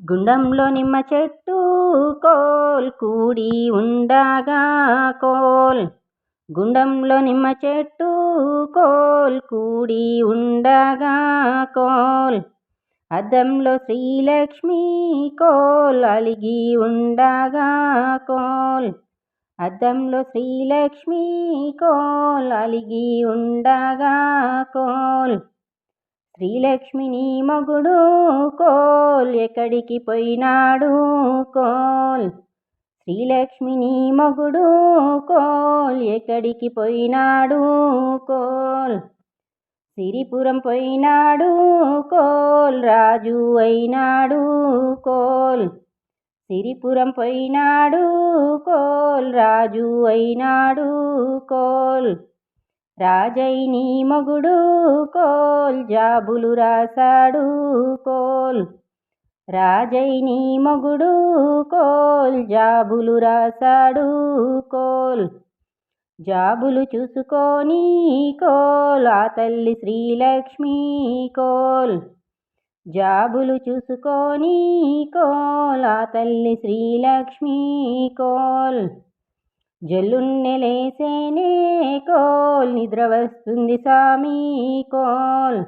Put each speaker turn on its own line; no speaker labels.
గుండంలో నిమ్మ చెట్టు కోల్ కూడి ఉండగా కోల్. గుండంలో నిమ్మ చెట్టు కోల్ కూడి ఉండగా కోల్. అద్దంలో శ్రీలక్ష్మి కోల్ అలిగి ఉండగా కోల్. అద్దంలో శ్రీలక్ష్మి కోల్ అలిగి ఉండగా కోల్. శ్రీలక్ష్మిని మగుడు కోల్ ఎక్కడికి పోయినాడు కోల్? శ్రీలక్ష్మిని మగుడు కోల్ ఎక్కడికి పోయినాడు కోల్? సిరిపురం పోయినాడు కోల్ రాజు అయినాడు కోల్? సిరిపురం పోయినాడు కోల్ రాజు అయినాడు కోల్? రాజైని మొగుడు కోల్ జాబులు రాశాడు కోల్. రాజైని మొగుడు కోల్ జాబులు రాశాడు కోల్. జాబులు చూసుకొని కోల్. ఆ తల్లి శ్రీలక్ష్మి కోల్. జాబులు చూసుకొని కోల్. ఆ తల్లి శ్రీలక్ష్మి కోల్. జల్లున్నెలేసేనే కోల్ నిద్ర వస్తుంది సామీ కోల్.